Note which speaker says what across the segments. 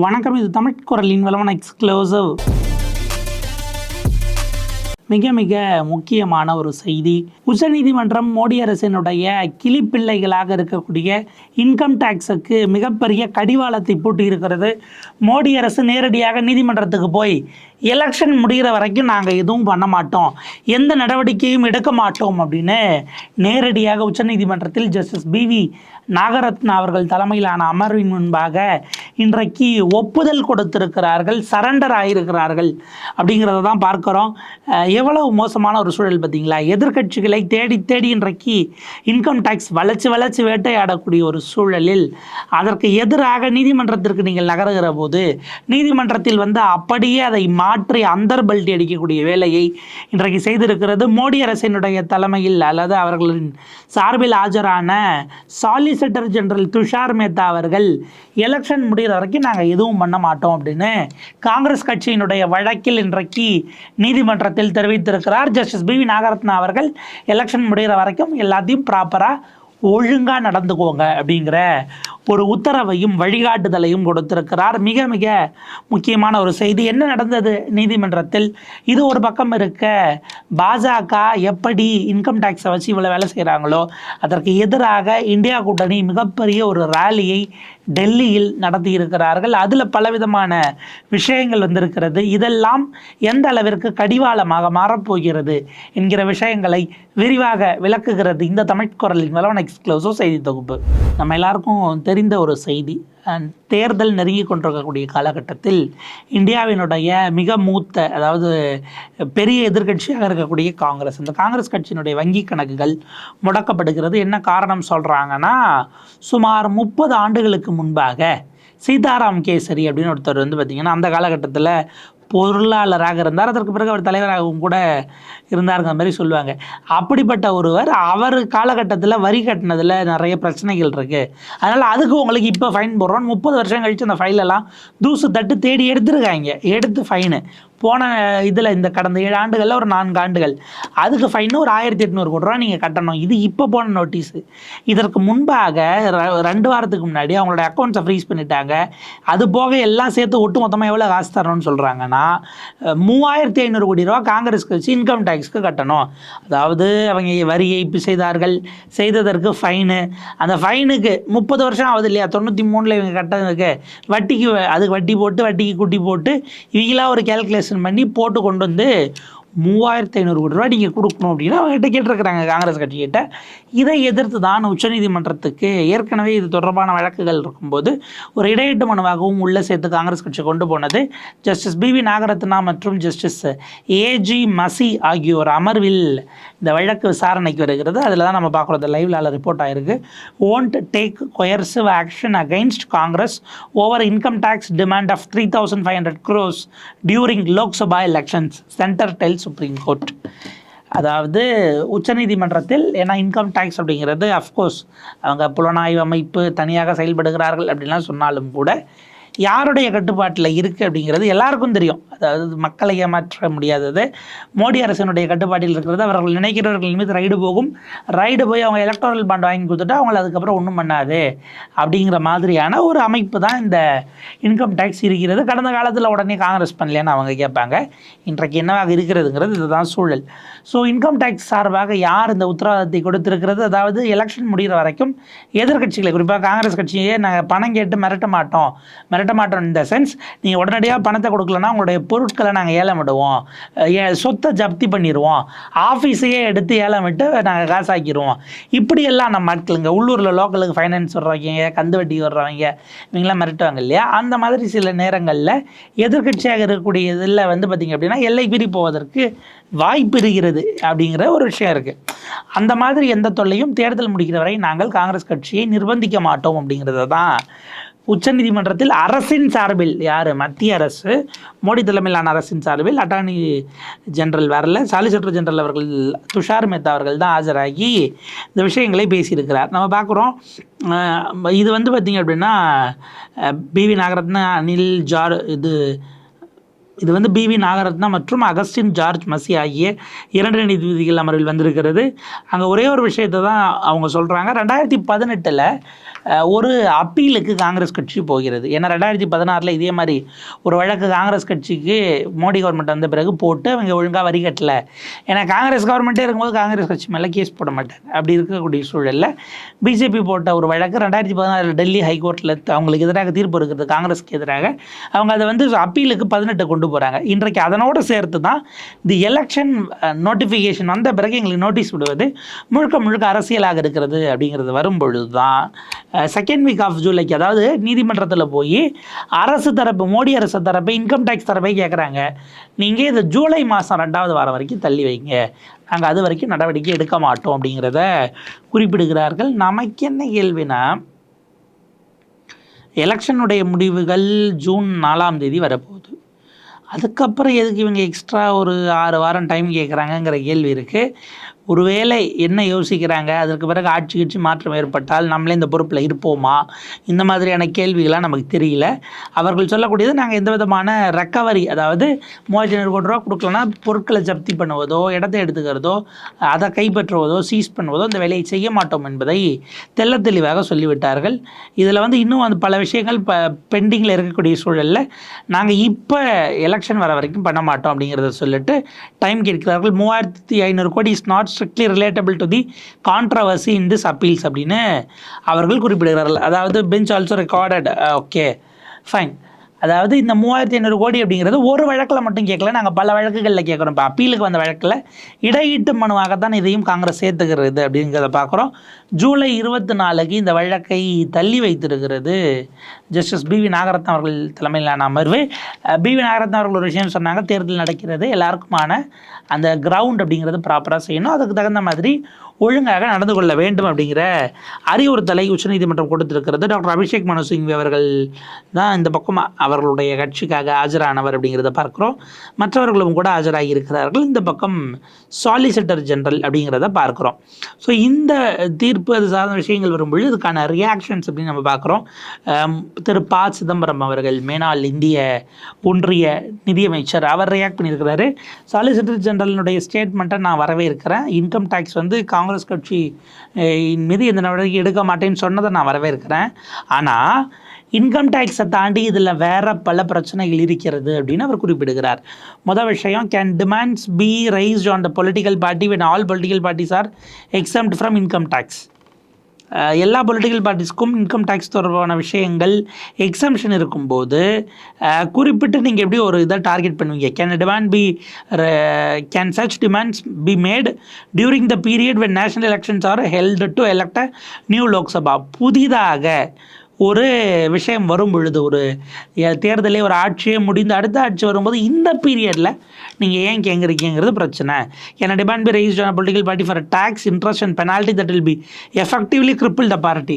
Speaker 1: வணக்கம் இது தமிழ் குரலின் வளமான எக்ஸ்க்ளோசிவ் மிக மிக முக்கியமான ஒரு செய்தி. உச்சநீதிமன்றம் மோடி அரசினுடைய கிளிப்பிள்ளைகளாக இருக்கக்கூடிய இன்கம் டேக்ஸுக்கு மிகப்பெரிய கடிவாளத்தை பூட்டி இருக்கிறது மோடி அரசு நேரடியாக நீதிமன்றத்துக்கு போய் எலெக்ஷன் முடிகிற வரைக்கும் நாங்கள் எதுவும் பண்ண மாட்டோம். எந்த நடவடிக்கையும் எடுக்க மாட்டோம் அப்படின்னு நேரடியாக உச்சநீதிமன்றத்தில் ஜஸ்டிஸ் பிவி நாகரத்னா அவர்கள் தலைமையிலான அமர்வின் முன்பாக இன்றைக்கு ஒப்புதல் கொடுத்திருக்கிறார்கள் சரண்டர் ஆகியிருக்கிறார்கள் அப்படிங்கிறத தான் பார்க்குறோம். எவ்வளவு மோசமான ஒரு சூழல் பார்த்தீங்களா? எதிர்க்கட்சிகளை தேடி தேடி இன்றைக்கு இன்கம் டேக்ஸ் வளைச்சு வளைச்சு வேட்டையாடக்கூடிய ஒரு சூழலில் அதற்கு எதிராக நீதிமன்றத்திற்கு நீங்கள் நகருகிற போது நீதிமன்றத்தில் வந்து அப்படியே அதை மா மாற்றி அந்தர்பல்ட்டி அடிக்கக்கூடிய வேலையை இன்றைக்கு செய்திருக்கிறது. மோடி அரசினுடைய தலைமையில் அல்லது அவர்களின் சார்பில் ஆஜரான சாலிசிட்டர் ஜெனரல் துஷார் மேத்தா அவர்கள் எலெக்ஷன் முடிகிற வரைக்கும் நாங்கள் எதுவும் பண்ண மாட்டோம் அப்படின்னு காங்கிரஸ் கட்சியினுடைய வழக்கில் இன்றைக்கு நீதிமன்றத்தில் தெரிவித்திருக்கிறார். ஜஸ்டிஸ் பி வி நாகரத்னா அவர்கள் எலெக்ஷன் முடிகிற வரைக்கும் எல்லாத்தையும் ப்ராப்பராக ஒழுங்காக நடந்துக்கோங்க அப்படிங்கிற ஒரு உத்தரவையும் வழிகாட்டுதலையும் கொடுத்திருக்கிறார். மிக மிக முக்கியமான ஒரு செய்தி. என்ன நடந்தது நீதிமன்றத்தில்? இது ஒரு பக்கம் இருக்க பாஜக எப்படி இன்கம் டேக்ஸை வச்சு இவ்வளோ வேலை செய்கிறாங்களோ அதற்கு எதிராக இந்தியா கூட்டணி மிகப்பெரிய ஒரு ரேலியை டெல்லியில் நடத்தியிருக்கிறார்கள். அதில் பலவிதமான விஷயங்கள் வந்திருக்கிறது. இதெல்லாம் எந்த அளவிற்கு கடிவாளமாக மாறப்போகிறது என்கிற விஷயங்களை விரிவாக விளக்குகிறது இந்த தமிழ்குரலின் வளவன் எக்ஸ்க்ளூசிவ் செய்தி தொகுப்பு. நம்ம எல்லாருக்கும் தெரிந்த ஒரு செய்தி. தேர்தல் நெருங்கி கொண்டிருக்கக்கூடிய காலகட்டத்தில் இந்தியாவினுடைய மிக மூத்த அதாவது பெரிய எதிர்க்கட்சியாக இருக்கக்கூடிய காங்கிரஸ். இந்த காங்கிரஸ் கட்சியினுடைய வங்கி கணக்குகள் முடக்கப்படுகிறது. என்ன காரணம் சொல்கிறாங்கன்னா சுமார் முப்பது ஆண்டுகளுக்கு முன்பாக சீதாராம் கேசரி அப்படின்னு ஒருத்தர் வந்து பார்த்திங்கன்னா அந்த காலகட்டத்தில் பொருளாளராக இருந்தார். அதற்கு பிறகு அவர் தலைவராகவும் கூட இருந்தாருங்கிற மாதிரி சொல்லுவாங்க. அப்படிப்பட்ட ஒருவர் அவர் காலகட்டத்தில் வரி கட்டினதில் நிறைய பிரச்சனைகள் இருக்குது அதனால் அதுக்கு உங்களுக்கு இப்போ ஃபைன் போடுறோம். முப்பது வருஷம் கழித்து அந்த ஃபைலெல்லாம் தூசு தட்டு தேடி எடுத்துருக்காங்க. எடுத்து ஃபைனு போன இதில் இந்த கடந்த ஏழு ஆண்டுகளில் ஒரு நான்கு ஆண்டுகள். அதுக்கு ஃபைன் ஒரு ஆயிரத்தி எட்நூறு கோடி ரூபா நீங்கள் கட்டணும். இது இப்போ போன நோட்டீஸு இதற்கு முன்பாக ர- ரெண்டு வாரத்துக்கு முன்னாடி அவங்களோட அக்கௌண்ட்ஸை ஃப்ரீஸ் பண்ணிட்டாங்க. அது போக எல்லாம் சேர்த்து ஒட்டு மொத்தமாக எவ்வளோ காசு தரணும்னு சொல்கிறாங்கன்னா மூவாயிரத்தி ஐநூறு கோடி ரூபா காங்கிரஸ் கட்சி இன்கம் டேக்ஸ்க்கு கட்டணும். அதாவது அவங்க வரி ஏய்ப்பு செய்தார்கள். செய்ததற்கு ஃபைனு அந்த ஃபைனுக்கு முப்பது வருஷம் ஆகுது இல்லையா? தொண்ணூற்றி மூணில் இவங்க கட்டதுக்கு வட்டிக்கு வ- அதுக்கு வட்டி போட்டு வட்டிக்கு குட்டி போட்டு இவங்களா ஒரு கேல்குலேஷன் பண்ணி போட்டு கொண்டு வந்து மூவாயிரத்தி ஐநூறு கோடி ரூபா நீங்கள் கொடுக்கணும் அப்படின்னு அவங்ககிட்ட கேட்டிருக்கிறாங்க காங்கிரஸ் கட்சிக்கிட்ட இதை எதிர்த்து தான் உச்சநீதிமன்றத்துக்கு ஏற்கனவே இது தொடர்பான வழக்குகள் இருக்கும்போது ஒரு இடையீட்டு மனுவாகவும் உள்ளே சேர்த்து காங்கிரஸ் கட்சி கொண்டு போனது. ஜஸ்டிஸ் பி வி நாகரத்னா மற்றும் ஜஸ்டிஸ் ஏஜி மசி ஆகியோர் அமர்வில் இந்த வழக்கு விசாரணைக்கு வருகிறது. அதில் தான் நம்ம பார்க்குறோம் இந்த அதில் ரிப்போர்ட் ஆகிருக்கு won't take coercive action against Congress over income tax demand of three thousand five hundred crores during Lok Sabha elections centre tells Supreme Court அதாவது உச்சநீதிமன்றத்தில் ஏன்னா இன்கம் டேக்ஸ் அப்படிங்கிறது அஃப்கோர்ஸ் அவங்க புலனாய்வு அமைப்பு தனியாக செயல்படுகிறார்கள் அப்படின்லாம் சொன்னாலும் கூட யாருடைய கட்டுப்பாட்டில் இருக்குது அப்படிங்கிறது எல்லாருக்கும் தெரியும். அதாவது மக்களை ஏமாற்ற முடியாதது. மோடி அரசினுடைய கட்டுப்பாட்டில் இருக்கிறது. அவர்கள் நினைக்கிறவர்கள் மீது ரைடு போகும். ரைடு போய் அவங்க எலக்ட்ரல் பாண்ட் வாங்கி கொடுத்துட்டா அவங்கள அதுக்கப்புறம் ஒன்றும் பண்ணாது. அப்படிங்கிற மாதிரியான ஒரு அமைப்பு தான் இந்த இன்கம் டேக்ஸ் இருக்கிறது. கடந்த காலத்தில் உடனே காங்கிரஸ் பண்ணலையான்னு அவங்க கேட்பாங்க. இன்றைக்கு என்னவாக இருக்கிறதுங்கிறது இதுதான் சூழல். ஸோ இன்கம் டேக்ஸ் சார்பாக யார் இந்த உத்தரவாதத்தை கொடுத்திருக்கிறது? அதாவது எலெக்ஷன் முடிகிற வரைக்கும் எதிர்க்கட்சிகளை குறிப்பாக காங்கிரஸ் கட்சியே நாங்கள் பணம் கேட்டு மிரட்ட மாட்டோம். மிரட்ட மாட்டோம் இந்த சென்ஸ் நீங்கள் உடனடியாக பணத்தை கொடுக்கலன்னா உங்களுடைய பொருட்களை நாங்கள் ஏலம் விடுவோம். ஏ- சொத்தை ஜப்தி பண்ணிடுவோம் ஆஃபீஸையே எடுத்து ஏலம் விட்டு நாங்கள் காசாக்கிடுவோம் இப்படியெல்லாம் நம்ம ஆட்களுங்க உள்ளூரில் லோக்கலுக்கு ஃபைனான்ஸ் வர்றவங்க கந்து வட்டி வர்றவங்க இவங்களாம் மிரட்டுவாங்க இல்லையா? அந்த மாதிரி சில நேரங்களில் எதிர்க்கட்சியாக இருக்கக்கூடிய இதில் வந்து பார்த்திங்க அப்படின்னா எல்லை பிரி போவதற்கு வாய்ப்பு இருக்கிறது அப்படிங்கிற ஒரு விஷயம் இருக்குது அந்த மாதிரி எந்த தொல்லையும் தேர்தல் முடிக்கிற வரை நாங்கள் காங்கிரஸ் கட்சியை நிர்பந்திக்க மாட்டோம் அப்படிங்கிறத தான் உச்சநீதிமன்றத்தில் அரசின் சார்பில் யார்? மத்திய அரசு மோடி தலைமையிலான அரசின் சார்பில் அட்டார்னி ஜெனரல் வரல. சாலிசிட்டர் ஜெனரல் அவர்கள் துஷார் மேத்தா அவர்கள் தான் ஆஜராகி இந்த விஷயங்களை பேசியிருக்கிறார். நம்ம பார்க்குறோம் இது வந்து பார்த்திங்க அப்படின்னா பிவி நாகரத்ன அனில் ஜார் இது இது வந்து பிவி நாகரத்னா மற்றும் அகஸ்டின் ஜார்ஜ் மசி ஆகிய இரண்டு நீதிபதிகள் அமர்வில் வந்திருக்கிறது. அங்கே ஒரே ஒரு விஷயத்தை தான் அவங்க சொல்கிறாங்க ரெண்டாயிரத்தி பதினெட்டில் ஒரு அப்பீலுக்கு காங்கிரஸ் கட்சி போகிறது. ஏன்னா ரெண்டாயிரத்தி பதினாறில் இதே மாதிரி ஒரு வழக்கு காங்கிரஸ் கட்சிக்கு மோடி கவர்மெண்ட் வந்த பிறகு போட்டு அவங்க ஒழுங்காக வரி கட்டல. ஏன்னா காங்கிரஸ் கவர்மெண்ட்டே இருக்கும்போது காங்கிரஸ் கட்சி மேலே கேஸ் போட மாட்டாங்க. அப்படி இருக்கக்கூடிய சூழலில் பிஜேபி போட்ட ஒரு வழக்கு ரெண்டாயிரத்தி பதினாறில் டெல்லி ஹைகோர்ட்டில் அவங்களுக்கு எதிராக தீர்ப்பு இருக்கிறது காங்கிரஸ்க்கு எதிராக. அவங்க அதை வந்து அப்பீலுக்கு பதினெட்டு கொண்டு போகிறாங்க இன்றைக்கு அதனோடு சேர்த்து தான் தி எலெக்ஷன் நோட்டிஃபிகேஷன் வந்த பிறகு எங்களுக்கு நோட்டீஸ் விடுவது முழுக்க முழுக்க அரசியலாக இருக்கிறது அப்படிங்கிறது வரும்பொழுது தான் செகண்ட் uh, வீக் ஆஃப் ஜூலைக்கு அதாவது நீதிமன்றத்தில் போய் அரசு தரப்பு மோடி அரசு தரப்பு இன்கம் டேக்ஸ் தரப்பை கேட்குறாங்க நீங்கள் இதை ஜூலை மாதம் ரெண்டாவது வாரம் வரைக்கும் தள்ளி வைங்க. நாங்கள் அது வரைக்கும் நடவடிக்கை எடுக்க மாட்டோம் அப்படிங்கிறத குறிப்பிடுகிறார்கள். நமக்கு என்ன கேள்வினா எலெக்ஷனுடைய முடிவுகள் ஜூன் நாலாம் தேதி வரப்போகுது. அதுக்கப்புறம் எதுக்கு இவங்க எக்ஸ்ட்ரா ஒரு ஆறு வாரம் டைம் கேட்குறாங்கங்கிற கேள்வி இருக்குது ஒருவேளை என்ன யோசிக்கிறாங்க? அதற்கு பிறகு ஆட்சி கட்சி மாற்றம் ஏற்பட்டால் நம்மளே இந்த பொறுப்பில் இருப்போமா? இந்த மாதிரியான கேள்விகள்லாம் நமக்கு தெரியல. அவர்கள் சொல்லக்கூடியது நாங்கள் எந்த விதமான ரெக்கவரி அதாவது மூவாயிரத்தி ஐநூறு கோடி ரூபா கொடுக்கலன்னா பொருட்களை ஜப்தி பண்ணுவதோ இடத்தை எடுத்துக்கிறதோ அதை கைப்பற்றுவதோ சீஸ் பண்ணுவதோ இந்த வேலையை செய்ய மாட்டோம் என்பதை தெள்ள தெளிவாக சொல்லிவிட்டார்கள். இதில் வந்து இன்னும் அந்த பல விஷயங்கள் ப பெண்டிங்கில் இருக்கக்கூடிய சூழலில் நாங்கள் இப்போ எலெக்ஷன் வர வரைக்கும் பண்ண மாட்டோம் அப்படிங்கிறத சொல்லிட்டு டைம் கேட்கிறார்கள். மூவாயிரத்தி ஐநூறு கோடி is not strictly relatable to the controversy in this appeals அப்படின்னு அவர்கள் குறிப்பிடுகிறார்கள். அதாவது bench also recorded okay fine அதாவது இந்த மூவாயிரத்தி ஐநூறு கோடி அப்படிங்கிறது ஒரு வழக்கில் மட்டும் கேட்கல. நாங்கள் பல வழக்குகளில் கேட்குறோம். இப்போ அப்பீலுக்கு வந்த வழக்கில் இடையீட்டு மனுவாகத்தான் இதையும் காங்கிரஸ் சேர்த்துக்கிறது அப்படிங்கிறத பார்க்குறோம் ஜூலை இருபத்தி நாலுக்கு இந்த வழக்கை தள்ளி வைத்திருக்கிறது ஜஸ்டிஸ் பிவி நாகரத்னம் அவர்கள் தலைமையிலான அமர்வு. பிவி நாகரத்னம் அவர்கள் ஒரு விஷயம் சொன்னாங்க தேர்தல் நடக்கிறது எல்லாருக்குமான அந்த கிரவுண்ட் அப்படிங்கிறது ப்ராப்பராக செய்யணும். அதுக்கு தகுந்த மாதிரி ஒழுங்காக நடந்து கொள்ள வேண்டும் அப்படிங்கிற அறிவுறுத்தலை உச்சநீதிமன்றம் கொடுத்திருக்கிறது. டாக்டர் அபிஷேக் மனு சிங்வி அவர்கள் தான் இந்த பக்கம் அவர்களுடைய கட்சிக்காக ஆஜரானவர் அப்படிங்கிறத பார்க்குறோம். மற்றவர்களும் கூட ஆஜராகி இருக்கிறார்கள். இந்த பக்கம் சாலிசிட்டர் ஜெனரல் அப்படிங்கிறத பார்க்குறோம். ஸோ இந்த தீர்ப்பு அது சார்ந்த விஷயங்கள் வரும்பொழுது இதுக்கான ரியாக்ஷன்ஸ் அப்படின்னு நம்ம பார்க்குறோம். திரு ப. சிதம்பரம் அவர்கள் மேனால் இந்திய ஒன்றிய நிதியமைச்சர் அவர் ரியாக்ட் பண்ணியிருக்கிறாரு. சாலிசிட்டர் ஜெனரலினுடைய ஸ்டேட்மெண்ட்டை நான் வரவேற்கிறேன். இன்கம் டேக்ஸ் வந்து காங்கிரஸ் கட்சி இன் மீது இந்த நடவடிக்கை எடுக்க மாட்டேன்னு சொன்னதை நான் வரவேற்கிறேன். ஆனால் இன்கம் டேக்ஸை தாண்டி இதில் வேற பல பிரச்சனைகள் இருக்கிறது அப்படின்னு அவர் குறிப்பிடுகிறார். முதல் விஷயம் can demands be raised on the political party when all political parties are exempted from income tax எல்லா பொலிட்டிக்கல் பார்ட்டிஸ்க்கும் இன்கம் டேக்ஸ் தொடர்பான விஷயங்கள் எக்ஸம்ஷன் இருக்கும்போது குறிப்பிட்டு நீங்கள் எப்படி ஒரு இதை டார்கெட் பண்ணுவீங்க? Can demand be can such demands be made during the period when national elections are held to elect new Lok Sabha புதிதாக ஒரு விஷயம் வரும் பொழுது ஒரு தேர்தலே ஒரு ஆட்சியே முடிந்து அடுத்த ஆட்சி வரும்போது இந்த பீரியடில் நீங்கள் ஏன் கேட்குறீங்கிறது பிரச்சனை. ஏன்னா demand be raised on political party for tax interest and penalty that will be effectively cripple the party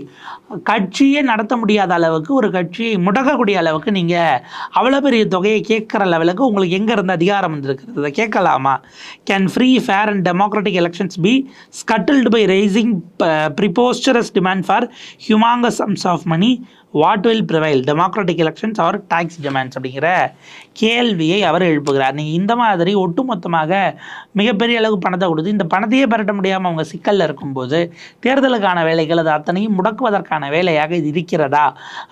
Speaker 1: கட்சியே நடத்த முடியாத அளவுக்கு ஒரு கட்சியை முடக்கக்கூடிய அளவுக்கு நீங்கள் அவ்வளோ பெரிய தொகையை கேட்குற லெவலுக்கு உங்களுக்கு எங்கே இருந்து அதிகாரம் வந்திருக்கிறது? அதை கேட்கலாமா? Can free fair and democratic elections be scuttled by raising preposterous demand for humongous sums of money కానీ what will prevail democratic elections or tax demands அப்படிங்கிற கேள்வியை அவர் எழுப்புகிறார். நீங்கள் இந்த மாதிரி ஒட்டுமொத்தமாக மிகப்பெரிய அளவு பணத்தை கொடுத்து இந்த பணத்தையே பெரட்ட முடியாமல் அவங்க சிக்கலில் இருக்கும்போது தேர்தலுக்கான வேலைகள் அது அத்தனையும் முடக்குவதற்கான வேலையாக இது இருக்கிறதா?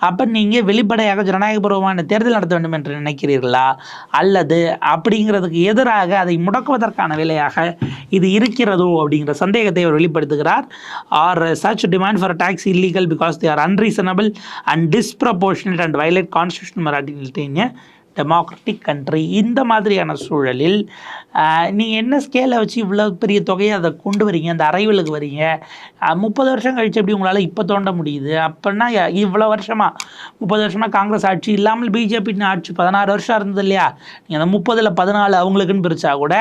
Speaker 1: அப்போ நீங்கள் வெளிப்படையாக ஜனநாயகபூர்வமான தேர்தல் நடத்த வேண்டும் என்று நினைக்கிறீர்களா? அல்லது அப்படிங்கிறதுக்கு எதிராக அதை முடக்குவதற்கான வேலையாக இது இருக்கிறதோ அப்படிங்கிற சந்தேகத்தை அவர் வெளிப்படுத்துகிறார். Are such demand for tax illegal because they are unreasonable and disproportionate and violate constitution மராட்டின் democratic country இந்த மாதிரியான சூழலில் நீங்கள் என்ன ஸ்கேலை வச்சு இவ்வளோ பெரிய தொகையை அதை கொண்டு வரீங்க? அந்த அரைவலுக்கு வரீங்க. முப்பது வருஷம் கழிச்சு எப்படி உங்களால் இப்போ தோண்ட முடியுது? அப்படின்னா இவ்வளோ வருஷமாக முப்பது வருஷமாக காங்கிரஸ் ஆட்சி இல்லாமல் பிஜேபி ஆட்சி பதினாறு வருஷம் இருந்தது இல்லையா? நீங்கள் அந்த முப்பதில் பதினாலு அவங்களுக்குன்னு பிரித்தா கூட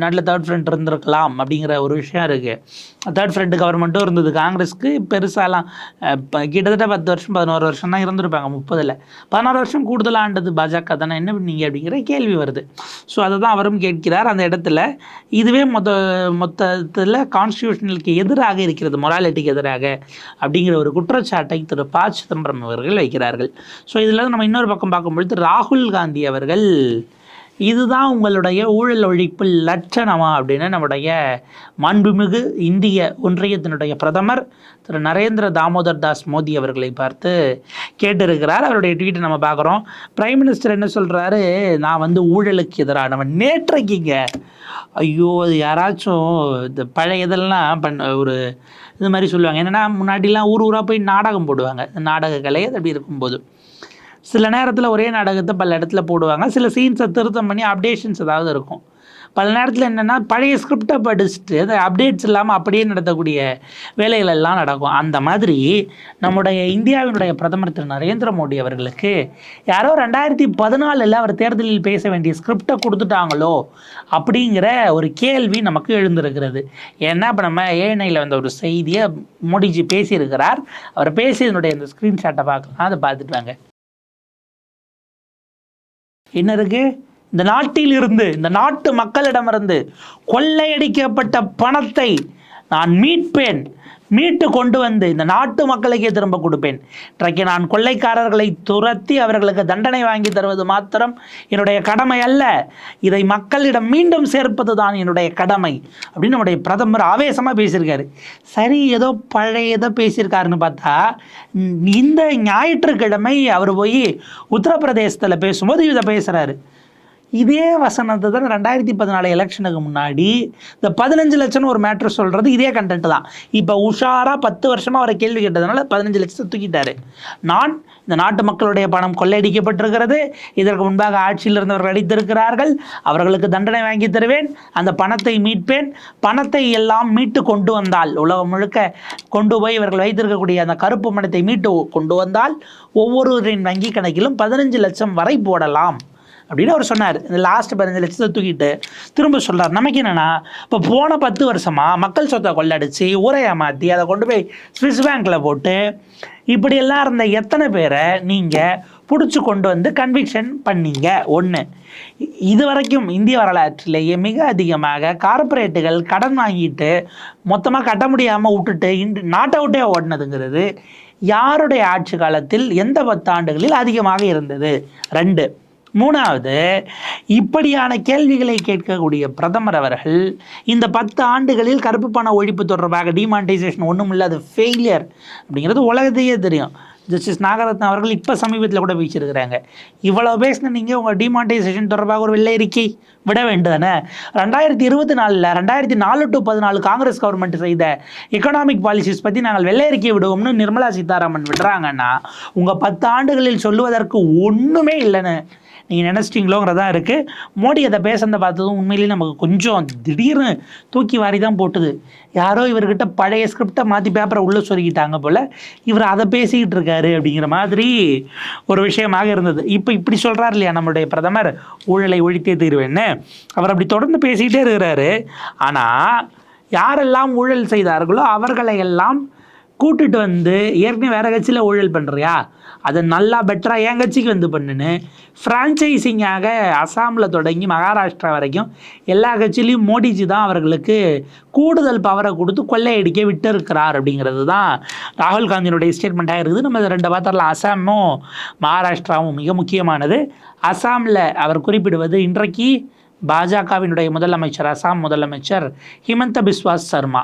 Speaker 1: நாட்டில் தேர்ட் ஃப்ரண்ட் இருந்திருக்கலாம் அப்படிங்கிற ஒரு விஷயம் இருக்குது தேர்ட் ஃப்ரண்ட் கவர்மெண்ட்டும் இருந்தது. காங்கிரஸ்க்கு பெருசாலாம் இப்போ கிட்டத்தட்ட பத்து வருஷம் பதினோரு வருஷம் தான் இருந்திருப்பாங்க முப்பதில். பதினாறு வருஷம் கூடுதலாக ஆண்டது பாஜக தானே? என்ன பண்ணீங்க அப்படிங்கிற கேள்வி வருது. ஸோ அதை தான் அவரும் கேட்கிறார். அந்த இடத்துல இதுவே மொத்த மொத்தத்தில் கான்ஸ்டியூஷனலுக்கு எதிராக இருக்கிறது மொராலிட்டிக்கு எதிராக அப்படிங்கிற ஒரு குற்றச்சாட்டை திரு. ப. சிதம்பரம் அவர்கள் வைக்கிறார்கள். ஸோ இதில் நம்ம இன்னொரு பக்கம் பார்க்கும்பொழுது ராகுல் காந்தி அவர்கள் இதுதான் உங்களுடைய ஊழல் ஒழிப்பு லட்சணமா அப்படின்னு நம்முடைய மாண்புமிகு இந்திய ஒன்றியத்தினுடைய பிரதமர் திரு நரேந்திர தாமோதர் தாஸ் மோடி அவர்களை பார்த்து கேட்டிருக்கிறார். அவருடைய ட்வீட்டை நம்ம பார்க்குறோம். பிரைம் மினிஸ்டர் என்ன சொல்கிறாரு நான் வந்து ஊழலுக்கு எதிரானவன் நேற்றைக்கிங்க ஐயோ அது யாராச்சும் இந்த பழைய இதெல்லாம் பண்ண ஒரு இது மாதிரி சொல்லுவாங்க. என்னென்னா முன்னாடிலாம் ஊர் ஊராக போய் நாடகம் போடுவாங்க. நாடக கலை அது அப்படி இருக்கும்போது. சில நேரத்தில் ஒரே நாடகத்தை பல இடத்துல போடுவாங்க. சில சீன்ஸை திருத்தம் பண்ணி அப்டேஷன்ஸ் ஏதாவது இருக்கும். பல நேரத்தில் என்னென்னா பழைய ஸ்கிரிப்டை படிச்சுட்டு அதை அப்டேட்ஸ் இல்லாமல் அப்படியே நடத்தக்கூடிய வேலைகள் எல்லாம் நடக்கும். அந்த மாதிரி நம்முடைய இந்தியாவினுடைய பிரதமர் திரு. நரேந்திர மோடி அவர்களுக்கு யாரோ ரெண்டாயிரத்தி பதினாலில் அவர் தேர்தலில் பேச வேண்டிய ஸ்கிரிப்டை கொடுத்துட்டாங்களோ அப்படிங்கிற ஒரு கேள்வி நமக்கு எழுந்திருக்கிறது. ஏன்னா இப்போ நம்ம ஏனையில் வந்த ஒரு செய்தியை மோடிஜி பேசியிருக்கிறார். அவர் பேசியதனுடைய அந்த ஸ்க்ரீன்ஷாட்டை பார்க்கலாம். அதை பார்த்துட்டு வாங்க. என்ன இருக்கு? இந்த நாட்டில் இருந்து இந்த நாட்டு மக்களிடமிருந்து கொள்ளையடிக்கப்பட்ட பணத்தை நான் மீட்பேன். மீட்டு கொண்டு வந்து இந்த நாட்டு மக்களுக்கே திரும்ப கொடுப்பேன். இன்றைக்கு நான் கொள்ளைக்காரர்களை துரத்தி அவர்களுக்கு தண்டனை வாங்கி தருவது மாத்திரம் என்னுடைய கடமை அல்ல. இதை மக்களிடம் மீண்டும் சேர்ப்பது தான் என்னுடைய கடமை அப்படின்னு நம்முடைய பிரதமர் ஆவேசமாக பேசியிருக்காரு. சரி ஏதோ பழைய ஏதோ பேசியிருக்காருன்னு பார்த்தா இந்த ஞாயிற்றுக்கிழமை அவர் போய் உத்தரப்பிரதேசத்தில் பேசும்போது இதை பேசுகிறாரு இதே வசனத்தை தான் ரெண்டாயிரத்தி பதினாலு எலெக்ஷனுக்கு முன்னாடி இந்த பதினஞ்சு லட்சம்னு ஒரு மேட்ரு சொல்கிறது இதே கண்டென்ட் தான். இப்போ உஷாராக பத்து வருஷமாக அவரை கேள்வி கேட்டதுனால பதினஞ்சு லட்சத்தை தூக்கிட்டாரு. நான் இந்த நாட்டு மக்களுடைய பணம் கொள்ளையடிக்கப்பட்டிருக்கிறது. இதற்கு முன்பாக ஆட்சியில் இருந்தவர்கள் அடித்திருக்கிறார்கள். அவர்களுக்கு தண்டனை வாங்கி தருவேன். அந்த பணத்தை மீட்பேன். பணத்தை எல்லாம் மீட்டு கொண்டு வந்தால் உலகம் முழுக்க கொண்டு போய் இவர்கள் வைத்திருக்கக்கூடிய அந்த கருப்பு பணத்தை மீட்டு கொண்டு வந்தால் ஒவ்வொருவரின் வங்கி கணக்கிலும் பதினஞ்சு லட்சம் வரை போடலாம். அப்படின்னு அவர் சொன்னார். இந்த லாஸ்ட் பதினஞ்சு லட்சத்தை தூக்கிட்டு திரும்ப சொல்கிறார் நமக்கு என்னென்னா இப்போ போன பத்து வருஷமாக மக்கள் சொத்தை கொள்ளடிச்சு ஊரை ஏமாற்றி அதை கொண்டு போய் ஸ்விஸ் பேங்க்கில் போட்டு இப்படியெல்லாம் இருந்த எத்தனை பேரை நீங்கள் பிடிச்சி கொண்டு வந்து கன்விக்ஷன் பண்ணீங்க? ஒன்று இது வரைக்கும் இந்திய வரலாற்றிலேயே மிக அதிகமாக கார்ப்பரேட்டுகள் கடன் வாங்கிட்டு மொத்தமாக கட்ட முடியாமல் விட்டுட்டு இன்று நாட் அவுட்டே ஓடினதுங்கிறது யாருடைய ஆட்சி காலத்தில் எந்த பத்தாண்டுகளில் அதிகமாக இருந்தது? ரெண்டு. மூணாவது இப்படியான கேள்விகளை கேட்கக்கூடிய பிரதமர் அவர்கள் இந்த பத்து ஆண்டுகளில் கருப்பு பண ஒழிப்பு தொடர்பாக டிமானிட்டைசேஷன் ஒன்றும் இல்லாத ஃபெயிலியர் அப்படிங்கிறது உலகத்தையே தெரியும். ஜஸ்டிஸ் நாகரத்னம் அவர்கள் இப்போ சமீபத்தில் கூட பேசியிருக்கிறாங்க இவ்வளோ பேசின நீங்கள் உங்கள் டிமானிட்டைசேஷன் தொடர்பாக ஒரு வெள்ளை அறிக்கை விட வேண்டுதானே? ரெண்டாயிரத்தி இருபத்தி நாலில் ரெண்டாயிரத்தி நாலு டு பதினாலு காங்கிரஸ் கவர்மெண்ட் செய்த எக்கனாமிக் பாலிசிஸ் பற்றி நாங்கள் வெள்ளை அறிக்கை விடுவோம்னு நிர்மலா சீதாராமன் விடுறாங்கன்னா உங்கள் பத்து ஆண்டுகளில் சொல்லுவதற்கு ஒன்றுமே இல்லைன்னு நீங்கள் நினச்சிட்டிங்களோங்கிறதா இருக்குது மோடி அதை பேசுகிறத பார்த்ததும் உண்மையிலேயே நமக்கு கொஞ்சம் திடீர்னு தூக்கி வாரி தான் போட்டுது. யாரோ இவர்கிட்ட பழைய ஸ்கிரிப்டை மாற்றி பேப்பரை உள்ளே சொல்லிக்கிட்டாங்க போல் இவர் அதை பேசிக்கிட்டு இருக்காரு அப்படிங்கிற மாதிரி ஒரு விஷயமாக இருந்தது. இப்போ இப்படி சொல்கிறார் இல்லையா நம்மளுடைய பிரதமர்? ஊழலை ஒழித்தே தீர்வேன்னு. அவர் அப்படி தொடர்ந்து பேசிக்கிட்டே இருக்கிறாரு. ஆனால் யாரெல்லாம் ஊழல் செய்தார்களோ அவர்களை எல்லாம் கூட்டுட்டு வந்து ஏற்கனவே வேறு கட்சியில் ஊழல் பண்ணுறியா அதை நல்லா பெட்டராக என் கட்சிக்கு வந்து பண்ணுன்னு ஃப்ரான்ச்சைசிங்காக அசாமில் தொடங்கி மகாராஷ்டிரா வரைக்கும் எல்லா கட்சியிலையும் மோடிஜி தான் அவர்களுக்கு கூடுதல் பவரை கொடுத்து கொள்ளையடிக்க விட்டு இருக்கிறார் அப்படிங்கிறது தான் ராகுல் காந்தியினுடைய ஸ்டேட்மெண்ட்டாக இருக்குது. நம்ம இதை ரெண்டு பார்த்தரலாம் அசாமும் மகாராஷ்டிராவும் மிக முக்கியமானது. அசாமில் அவர் குறிப்பிடுவது இன்றைக்கு பாஜகவினுடைய முதலமைச்சர் அசாம் முதலமைச்சர் ஹிமந்த பிஸ்வாஸ் சர்மா.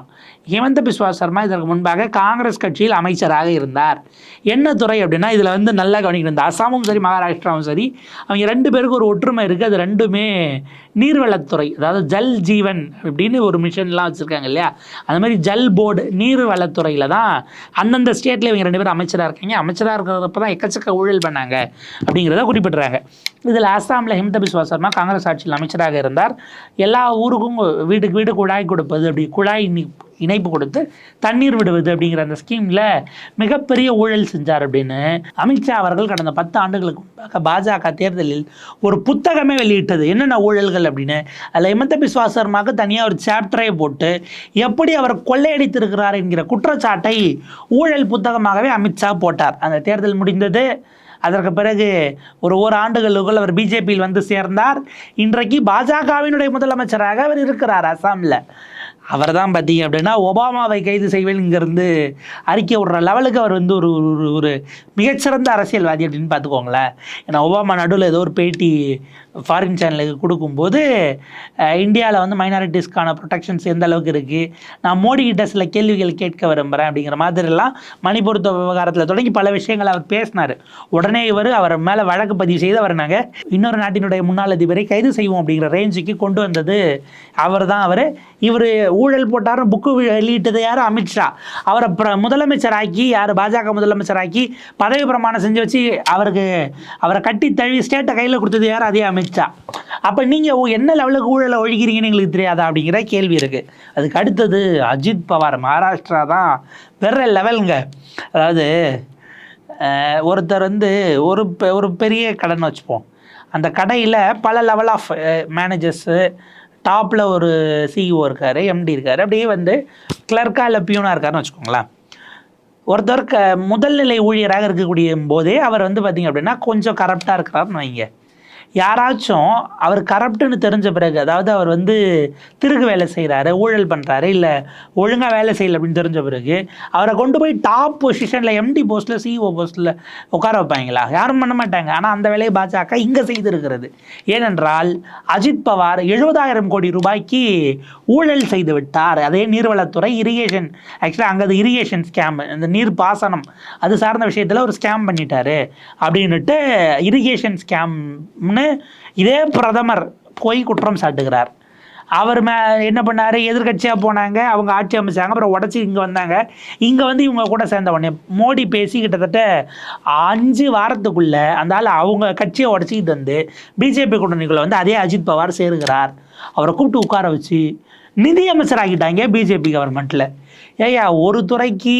Speaker 1: ஹிமந்த பிஸ்வாஸ் சர்மா இதற்கு முன்பாக காங்கிரஸ் கட்சியில் அமைச்சராக இருந்தார். என்ன துறை அப்படின்னா இதில் வந்து நல்லா கவனிக்கணும். இந்த அசாமும் சரி மகாராஷ்டிராவும் சரி அவங்க ரெண்டு பேருக்கு ஒரு ஒற்றுமை இருக்குது அது ரெண்டுமே நீர்வளத்துறை. அதாவது ஜல் ஜீவன் அப்படின்னு ஒரு மிஷன்லாம் வச்சுருக்காங்க இல்லையா? அந்த மாதிரி ஜல் போர்டு நீர்வளத்துறையில் தான் அந்தந்த ஸ்டேட்டில் இவங்க ரெண்டு பேரும் அமைச்சராக இருக்காங்க. அமைச்சராக இருக்கிறப்ப தான் எக்கச்சக்க ஊழல் பண்ணாங்க அப்படிங்கிறத குறிப்பிட்றாங்க. இதில் அஸ்ஸாமில் ஹிமந்த பிஸ்வா சர்மா காங்கிரஸ் ஆட்சியில் அமைச்சராக இருந்தார். எல்லா ஊருக்கும் வீட்டுக்கு வீடு குழாய் கொடுப்பது அப்படி குழாய் இனி- இணைப்பு கொடுத்து தண்ணீர் விடுவது அப்படிங்கிற அந்த ஸ்கீமில் மிகப்பெரிய ஊழல் செஞ்சார் அப்படின்னு அமித்ஷா அவர்கள் கடந்த பத்து ஆண்டுகளுக்கு முன்பாக பாஜக தேர்தலில் ஒரு புத்தகமே வெளியிட்டது. என்னென்ன ஊழல்கள் அப்படின்னு? அதில் இமந்த பிஸ்வா சர்மாவுக்கு தனியாக ஒரு சாப்டரே போட்டு எப்படி அவர் கொள்ளையடித்திருக்கிறார் என்கிற குற்றச்சாட்டை ஊழல் புத்தகமாகவே அமித்ஷா போட்டார். அந்த தேர்தல் முடிந்தது. அதற்கு பிறகு ஒரு ஓராண்டுகளுக்குள் அவர் பிஜேபியில் வந்து சேர்ந்தார். இன்றைக்கு பாஜகவினுடைய முதலமைச்சராக அவர் இருக்கிறார் அசாமில். அவர் தான் பார்த்தீங்க அப்படின்னா ஒபாமாவை கைது செய்வேன் இங்கேருந்து அறிக்கை விடுற லெவலுக்கு அவர் வந்து ஒரு ஒரு ஒரு மிகச்சிறந்த அரசியல்வாதி அப்படின்னு பார்த்துக்கோங்களேன். ஏன்னா ஒபாமா நடுவில் ஏதோ ஒரு பேட்டி ஃபாரின் சேனலுக்கு கொடுக்கும்போது இந்தியாவில் வந்து மைனாரிட்டிஸ்க்கான ப்ரொடெக்ஷன்ஸ் எந்த அளவுக்கு இருக்குது நான் மோடி கிட்ட சில கேள்விகள் கேட்க விரும்புகிறேன் அப்படிங்கிற மாதிரிலாம் மணிப்பூர் விவகாரத்தில் தொடங்கி பல விஷயங்கள் அவர் பேசினார். உடனே இவர் அவர் மேலே வழக்கு பதிவு செய்து அவர் நாங்கள் இன்னொரு நாட்டினுடைய முன்னாள் அதிபரை கைது செய்வோம் அப்படிங்கிற ரேஞ்சுக்கு கொண்டு வந்தது. அவர் தான் அவர். இவர் ஊழல் போட்டாரும் புக்கு வெளியிட்டது யார்? அமித்ஷா. அவரை பிர முதலமைச்சராக்கி யார்? பாஜக முதலமைச்சராக்கி பதவி பிரமாணம் செஞ்சு வச்சு அவருக்கு அவரை கட்டி தழுவி ஸ்டேட்டை கையில் கொடுத்தது யார்? அதே அமித்ஷா. அப்போ நீங்கள் என்ன லெவலுக்கு ஊழலை ஒழிக்கிறீங்கன்னு எங்களுக்கு தெரியாதா அப்படிங்கிற கேள்வி இருக்குது அதுக்கு அடுத்தது அஜித் பவார் மகாராஷ்டிரா தான் வேற லெவலுங்க அதாவது ஒருத்தர் வந்து ஒரு பெ- ஒரு பெரிய கடைன்னு வச்சுப்போம். அந்த கடையில் பல லெவல் ஆஃப் மேனேஜர்ஸு டாப்பில் ஒரு சிஇஓ இருக்கார் எம்டி இருக்கார். அப்படியே வந்து கிளர்க்காக இல்லை பியூனாக இருக்காருன்னு வச்சுக்கோங்களேன். ஒருத்தர் க முதல் நிலை ஊழியராக இருக்கக்கூடிய போதே அவர் வந்து பார்த்திங்க அப்படின்னா கொஞ்சம் கரப்டாக இருக்கிறாருன்னு வைங்க. யாராச்சும் அவர் கரப்டுன்னு தெரிஞ்ச பிறகு அதாவது அவர் வந்து திருகு வேலை செய்கிறாரு ஊழல் பண்ணுறாரு இல்லை ஒழுங்காக வேலை செய்யல அப்படின்னு தெரிஞ்ச பிறகு அவரை கொண்டு போய் டாப் பொசிஷனில் எம்டி போஸ்ட்டில் சிஇஓ போஸ்ட்டில் உட்கார வைப்பாங்களா? யாரும் பண்ண மாட்டாங்க. ஆனால் அந்த வேலையை பாஜக இங்கே செய்திருக்கிறது. ஏனென்றால் அஜித் பவார் எழுபதாயிரம் கோடி ரூபாய்க்கு ஊழல் செய்து விட்டார். அதே நீர்வளத்துறை இரிகேஷன் ஆக்சுவலாக அங்கே அது இரிகேஷன் ஸ்கேம் இந்த நீர் பாசனம் அது சார்ந்த விஷயத்தில் ஒரு ஸ்கேம் பண்ணிட்டாரு. அப்படின்னுட்டு இரிகேஷன் ஸ்கேம்னு இதே பிரதமர் போய் குற்றம் சாட்டுகிறார். அவர் மே என்ன பண்ணார்? எதிர்க்கட்சியாக போனாங்க. அவங்க ஆட்சி அமைச்சாங்க. அப்புறம் உடச்சி இங்கே வந்தாங்க. இங்கே வந்து இவங்க கூட சேர்ந்த உடனே மோடி பேசி கிட்டத்தட்ட அஞ்சு வாரத்துக்குள்ளே அந்த ஆள் அவங்க கட்சியை உடச்சிக்கிட்டு வந்து பிஜேபி கூட்டணிக்குள்ளே வந்து அதே அஜித் பவார் சேருகிறார். அவரை கூப்பிட்டு உட்கார வச்சு நிதி அமைச்சராகிட்டாங்க பிஜேபி கவர்மெண்ட்டில் ஏய்யா ஒரு துறைக்கு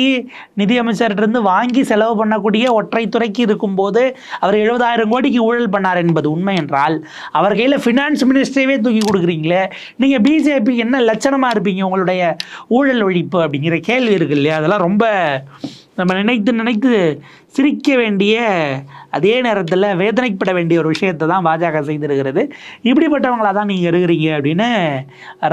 Speaker 1: நிதியமைச்சர்கிட்டருந்து வாங்கி செலவு பண்ணக்கூடிய ஒற்றை துறைக்கு இருக்கும்போது அவர் எழுபதாயிரம் கோடிக்கு ஊழல் பண்ணார் என்பது உண்மை என்றால் அவர் கையில் ஃபினான்ஸ் மினிஸ்ட்ரியவே தூக்கி கொடுக்குறீங்களே நீங்கள் பிஜேபி என்ன லட்சணமாக இருப்பீங்க உங்களுடைய ஊழல் ஒழிப்பு அப்படிங்கிற கேள்வி இருக்கு இல்லையா? அதெல்லாம் ரொம்ப நம்ம நினைத்து நினைத்து சிரிக்க வேண்டிய அதே நேரத்தில் வேதனைப்பட வேண்டிய ஒரு விஷயத்தை தான் பாஜக செய்திருக்கிறது. இப்படிப்பட்டவங்களா தான் நீங்கள் இருக்கிறீங்க அப்படின்னு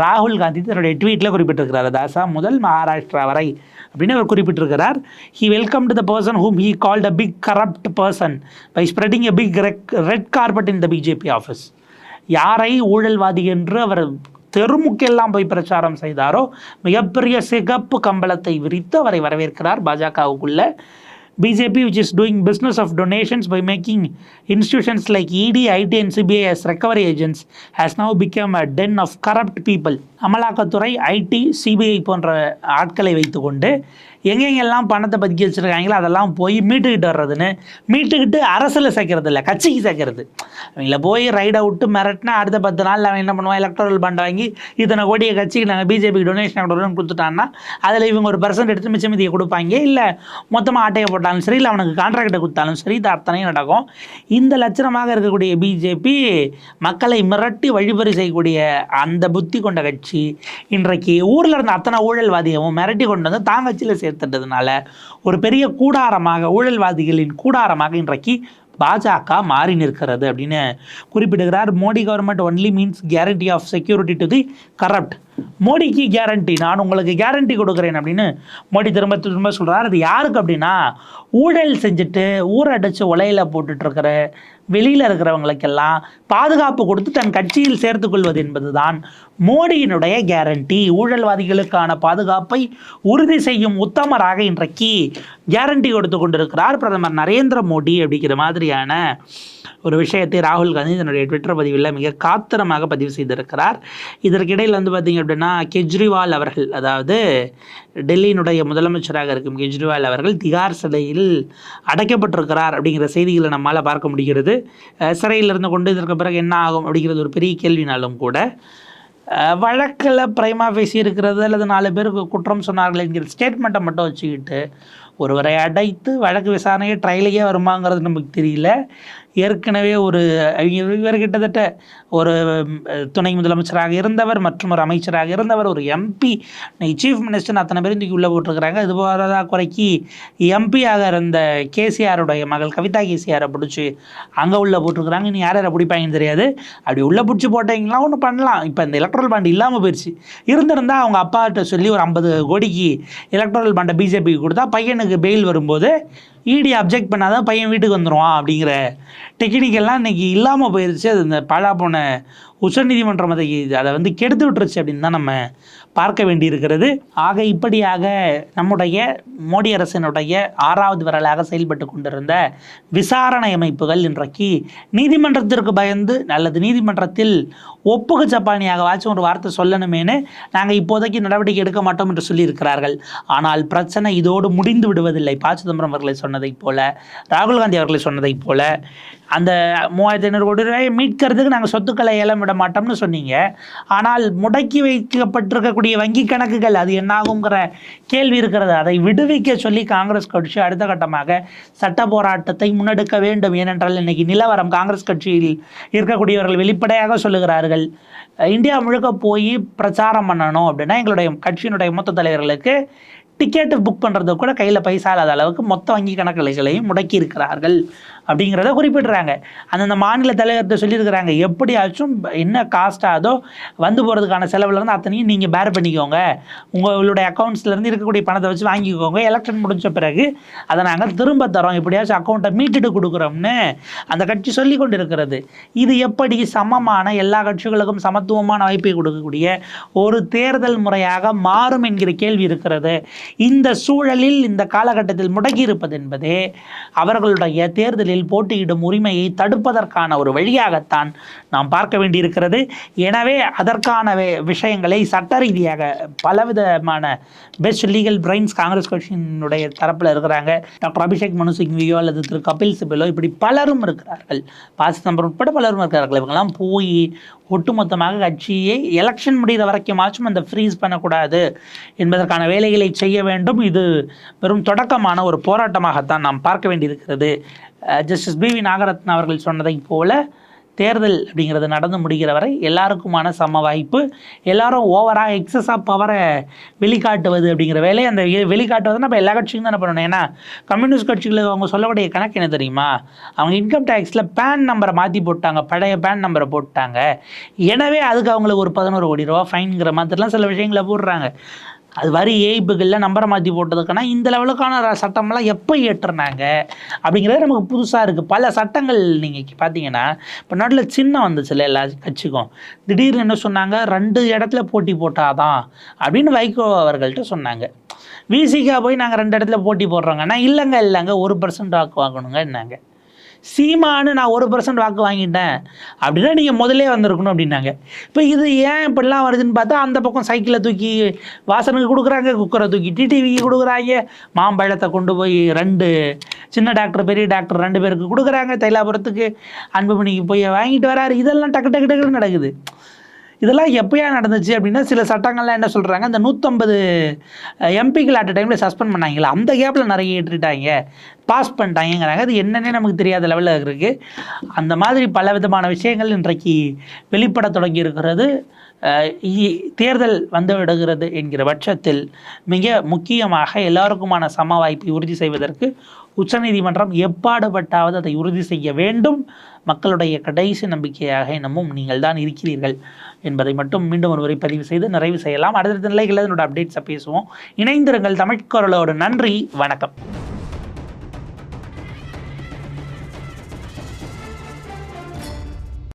Speaker 1: ராகுல் காந்தி தன்னுடைய ட்வீட்டில் குறிப்பிட்டிருக்கிறார். தாசா முதல் மகாராஷ்டிரா வரை அப்படின்னு அவர் குறிப்பிட்டிருக்கிறார். He welcome to the person whom he called a big corrupt person by spreading a big red carpet in the BJP office யாரை ஊழல்வாதி என்று அவர் தெருமுக்கெல்லாம் போய் பிரச்சாரம் செய்தாரோ மிகப்பெரிய சிகப்பு கம்பளத்தை விரித்து அவரை வரவேற்கிறார் பாஜகவுக்குள்ள BJP which is doing business of donations by making institutions like ED IT and CBI as recovery agents has now become a den of corrupt people அமலாக்கத்துறை ஐடி சிபிஐ போன்ற ஆட்களை வைத்துக்கொண்டு எங்கெங்கெல்லாம் பணத்தை பதுக்கி வச்சுருக்காங்களோ அதெல்லாம் போய் மீட்டுக்கிட்டு வர்றதுன்னு மீட்டுக்கிட்டு அரசில் சேர்க்கறது இல்லை கட்சிக்கு சேர்க்கறது. அவங்கள போய் ரைடை விட்டு மிரட்டினா அடுத்த பத்து நாள் அவன் என்ன பண்ணுவான்? எலக்ட்ரல் பாண்ட் வாங்கி இத்தனை கோடியை கட்சிக்கு நாங்கள் பிஜேபிக்கு டொனேஷன் கொடுக்குறோம்னு கொடுத்துட்டான்னா அதில் இவங்க ஒரு பர்சன்ட் எடுத்து மிச்சம் மீதியை கொடுப்பாங்க? இல்லை மொத்தமாக ஆட்டையை போட்டாலும் சரி இல்லை அவனுக்கு கான்ட்ராக்டை கொடுத்தாலும் சரி இது அத்தனையும் நடக்கும். இந்த லட்சணமாக இருக்கக்கூடிய பிஜேபி மக்களை மிரட்டி வழிபறி செய்யக்கூடிய அந்த புத்தி கொண்ட கட்சி இன்றைக்கு ஊரில் இருந்த அத்தனை ஊழல்வாதியவும் மிரட்டி கொண்டு வந்து தான் கட்சியில் சேர்த்துட்டதுனால ஒரு பெரிய கூடாரமாக ஊழல்வாதிகளின் கூடாரமாக இன்றைக்கு பாஜக மாறி நிற்கிறது அப்படின்னு குறிப்பிடுகிறார். Modi government only means guarantee of security to the corrupt மோடிக்கு கேரண்டி நான் உங்களுக்கு கேரண்டி கொடுக்குறேன் அப்படின்னு மோடி திரும்ப திரும்ப சொல்கிறார் அது யாருக்கு அப்படின்னா ஊழல் செஞ்சுட்டு ஊரடைச்சு உலையில் போட்டுட்டு இருக்கிற வெளியில் இருக்கிறவங்களுக்கெல்லாம் பாதுகாப்பு கொடுத்து தன் கட்சியில் சேர்த்துக்கொள்வது என்பதுதான் மோடியினுடைய கேரண்டி ஊழல்வாதிகளுக்கான பாதுகாப்பை உறுதி செய்யும் உத்தமராக இன்றைக்கு கேரண்டி கொடுத்து கொண்டிருக்கிறார் பிரதமர் நரேந்திர மோடி அப்படிங்கிற மாதிரியான ஒரு விஷயத்தை ராகுல் காந்தி தன்னுடைய ட்விட்டர் பதிவில் மிக காத்திரமாக பதிவு செய்திருக்கிறார். இதற்கிடையில் வந்து பார்த்திங்க அப்படின்னா கெஜ்ரிவால் அவர்கள் அதாவது டெல்லியினுடைய முதலமைச்சராக இருக்கும் கெஜ்ரிவால் அவர்கள் திகார் சிறையில் அடைக்கப்பட்டிருக்கிறார் அப்படிங்கிற செய்திகளை நம்மால் பார்க்க முடிகிறது. சிறையில் இருந்து கொண்டு இதற்கு பிறகு என்ன ஆகும் அப்படிங்கிறது ஒரு பெரிய கேள்வினாலும் கூட வழக்கில் பிரைமா பேசி இருக்கிறது அல்லது நாலு பேருக்கு குற்றம் சொன்னார்கள் என்கிற ஸ்டேட்மெண்ட்டை மட்டும் வச்சுக்கிட்டு ஒருவரை அடைத்து வழக்கு விசாரணையே ட்ரையலையே வருமாங்கிறது நமக்கு தெரியல. ஏற்கனவே ஒரு இவர் இவர் கிட்டத்தட்ட ஒரு துணை முதலமைச்சராக இருந்தவர் மற்றும் ஒரு அமைச்சராக இருந்தவர் ஒரு எம்பி சீஃப் மினிஸ்டர் அத்தனை பேரும் தூக்கி உள்ளே போட்டிருக்கிறாங்க. இது போகிறதா குறைக்கி எம்பியாக இருந்த கேசிஆருடைய மகள் கவிதா கேசிஆரை பிடிச்சி அங்கே உள்ளே போட்டிருக்கிறாங்க. இனி யார் யாரை பிடிப்பாங்கன்னு தெரியாது. அப்படி உள்ளே பிடிச்சி போட்டீங்களா ஒன்று பண்ணலாம். இப்போ இந்த எலக்ட்ரல் பாண்டு இல்லாமல் போயிடுச்சு இருந்திருந்தால் அவங்க அப்பாட்ட சொல்லி ஒரு ஐம்பது கோடிக்கு எலக்ட்ரல் பாண்டை பிஜேபிக்கு கொடுத்தா பையனுக்கு பெயில் வரும்போது இடி அப்ஜெக்ட் பண்ணாதான் பையன் வீட்டுக்கு வந்துடுவான் அப்படிங்கிற டெக்னிக்கெல்லாம் இன்னைக்கு இல்லாமல் போயிருச்சு. அது இந்த பாழா போன உச்சநீதிமன்றம் அதை அதை வந்து கெடுத்து விட்டுருச்சு அப்படின்னு தான் நம்ம பார்க்க வேண்டியிருக்கிறது. ஆக இப்படியாக நம்முடைய மோடி அரசினுடைய ஆறாவது விரலாக செயல்பட்டு கொண்டிருந்த விசாரணை அமைப்புகள் இன்றைக்கு நீதிமன்றத்திற்கு பயந்து அல்லது நீதிமன்றத்தில் ஒப்புக ஜப்பானியாக வாச்சும் ஒரு வார்த்தை சொல்லணுமேனு நாங்கள் இப்போதைக்கு நடவடிக்கை எடுக்க மாட்டோம் என்று சொல்லியிருக்கிறார்கள். ஆனால் பிரச்சனை இதோடு முடிந்து விடுவதில்லை. ப. சிதம்பரம் அவர்களை சொன்னதைப் போல ராகுல் காந்தி அவர்களை சொன்னதைப் போல அந்த மூவாயிரத்தி ஐநூறு கோடி ரூபாயை மீட்கிறதுக்கு நாங்கள் சொத்துக்களை ஏலம் விட மாட்டோம்னு சொன்னீங்க. ஆனால் முடக்கி வைக்கப்பட்டிருக்கக்கூடிய வங்கி கணக்குகள் அது என்னாகுங்கிற கேள்வி இருக்கிறது. அதை விடுவிக்க சொல்லி காங்கிரஸ் கட்சி அடுத்த கட்டமாக சட்ட போராட்டத்தை முன்னெடுக்க வேண்டும். ஏனென்றால் இன்னைக்கு நிலவரம் காங்கிரஸ் கட்சியில் இருக்கக்கூடியவர்கள் வெளிப்படையாக சொல்லுகிறார்கள். இந்தியா முழுக்க போய் பிரச்சாரம் பண்ணணும் அப்படின்னா எங்களுடைய கட்சியினுடைய மூத்த தலைவர்களுக்கு டிக்கெட்டு புக் பண்ணுறது கூட கையில் பைசா இல்லாத அளவுக்கு மொத்த வங்கி கணக்குகளையும் முடக்கி இருக்கிறார்கள். அப்படிங்கிறத குறிப்பிடுறாங்க. அந்தந்த மாநில தலைவர்கிட்ட சொல்லியிருக்கிறாங்க. எப்படியாச்சும் என்ன காஸ்ட் ஆகுதோ வந்து போகிறதுக்கான செலவுலேருந்து அத்தனையும் நீங்கள் பேர் பண்ணிக்கோங்க. உங்களுடைய அக்கௌண்ட்ஸ்லேருந்து இருக்கக்கூடிய பணத்தை வச்சு வாங்கிக்கோங்க. எலெக்ஷன் முடிஞ்ச பிறகு அதை நாங்கள் திரும்ப தரோம். எப்படியாச்சும் அக்கௌண்ட்டை மீட்டுட்டு கொடுக்குறோம்னு அந்த கட்சி சொல்லி கொண்டு இருக்கிறது இது எப்படி சமமான எல்லா கட்சிகளுக்கும் சமத்துவமான வாய்ப்பை கொடுக்கக்கூடிய ஒரு தேர்தல் முறையாக மாறும் என்கிற கேள்வி இருக்கிறது. இந்த சூழலில் இந்த காலகட்டத்தில் முடங்கி இருப்பது என்பதே அவர்களுடைய தேர்தலில் போட்டியிடும் உரிமையை தடுப்பதற்கான ஒரு வழியாகத்தான் நாம் பார்க்க வேண்டியிருக்கிறது. எனவே அதற்கான வே- விஷயங்களை சட்ட ரீதியாக பலவிதமான பெஸ்ட் லீகல் பிரைன்ஸ் காங்கிரஸ் கட்சியினுடைய தரப்பில் இருக்கிறாங்க. டாக்டர் அபிஷேக் மனு சிங்வியோ அல்லது திரு கபில் சிபிலோ இப்படி பலரும் இருக்கிறார்கள். ப சிதம்பரம் உட்பட பலரும் இருக்கிறார்கள். இவங்கெல்லாம் போய் ஒட்டுமொத்தமாக கட்சியை எலெக்ஷன் முடிகிற வரைக்குமாச்சும் அந்த ஃப்ரீஸ் பண்ணக்கூடாது என்பதற்கான வேலைகளை செய்ய வேண்டும். இது வெறும் தொடக்கமான ஒரு போராட்டமாகத்தான் நாம் பார்க்க வேண்டியிருக்கிறது. ஜஸ்டிஸ் பி வி நாகரத்ன அவர்கள் சொன்னதைப் போல தேர்தல் அப்படிங்கிறது நடந்து முடிகிற வரை எல்லாருக்குமான சம வாய்ப்பு எல்லாரும் ஓவராக எக்ஸஸாக பவரை வெளிக்காட்டுவது அப்படிங்கிற வேலையை அந்த வெளிக்காட்டுவது நம்ம எல்லா கட்சியும் தானே பண்ணணும். ஏன்னா கம்யூனிஸ்ட் கட்சிகளுக்கு அவங்க சொல்லக்கூடிய கணக்கு என்ன தெரியுமா? அவங்க இன்கம் டேக்ஸில் பேன் நம்பரை மாற்றி போட்டாங்க பழைய பேன் நம்பரை போட்டாங்க. எனவே அதுக்கு அவங்களுக்கு ஒரு பதினோரு கோடி ரூபா ஃபைன்ங்கிற மாதிரிலாம் சில விஷயங்களை போடுறாங்க. அது வரி ஏய்ப்புகளில் நம்பரை மாற்றி போட்டதுக்கான இந்த லெவலுக்கான சட்டமெல்லாம் எப்போ ஏற்றுனாங்க அப்படிங்கிறது நமக்கு புதுசாக இருக்குது பல சட்டங்கள் நீங்கள் பார்த்தீங்கன்னா இப்போ நாட்டில் சின்னம் வந்துச்சுல்ல எல்லா கட்சிக்கும். திடீர்னு என்ன சொன்னாங்க? ரெண்டு இடத்துல போட்டி போட்டாதான் அப்படின்னு வைகோ அவர்கள்ட்ட சொன்னாங்க. விசிக்கா போய் நாங்கள் ரெண்டு இடத்துல போட்டி போடுறோங்கன்னா இல்லைங்க இல்லைங்க ஒரு பர்சன்ட் வாக்கு வாங்கணுங்க என்னங்க. சீமானு நான் ஒரு பர்சன்ட் வாக்கு வாங்கிட்டேன். அப்படின்னா நீங்கள் முதலே வந்திருக்கணும் அப்படின்னாங்க. இப்போ இது ஏன் இப்படிலாம் வருதுன்னு பார்த்தா அந்த பக்கம் சைக்கிளை தூக்கி வாசனுக்கு கொடுக்குறாங்க குக்கரை தூக்கி டிடிவிக்கு கொடுக்குறாங்க. மாம்பழத்தை கொண்டு போய் ரெண்டு சின்ன டாக்டர் பெரிய டாக்டர் ரெண்டு பேருக்கு கொடுக்குறாங்க. தைலாபுரத்துக்கு அன்புமணிக்கு போய் வாங்கிட்டு வராரு. இதெல்லாம் டக்கு டக்கு டக்குன்னு நடக்குது. இதெல்லாம் எப்பயா நடந்துச்சு அப்படின்னா சில சட்டங்கள்லாம் என்ன சொல்கிறாங்க இந்த நூற்றம்பது எம்பிக்கள் அட் டைமில் சஸ்பெண்ட் பண்ணாங்களா அந்த கேப்பில் நிறைய ஏற்றுட்டாங்க. பாஸ் பண்ணிட்டாங்கங்கிறாங்க. அது என்னன்னே நமக்கு தெரியாத லெவலில் இருக்குது அந்த மாதிரி பல விதமான விஷயங்கள் இன்றைக்கு வெளிப்பட தொடங்கி இருக்கிறது. தேர்தல் வந்து விடுகிறது என்கிற பட்சத்தில் மிக முக்கியமாக எல்லாருக்குமான சம வாய்ப்பை உறுதி செய்வதற்கு உச்சநீதிமன்றம் எப்பாடுபட்டாவது அதை உறுதி செய்ய வேண்டும். மக்களுடைய கடைசி நம்பிக்கையாக இன்னமும் நீங்கள் தான் இருக்கிறீர்கள் என்பதை மட்டும் மீண்டும் ஒருவரை பதிவு செய்து நிறைவு செய்யலாம். அடுத்த நிலைகளில் என்னோட அப்டேட்ஸை பேசுவோம். இணைந்திருங்கள் தமிழ்குரலோடு நன்றி. வணக்கம்.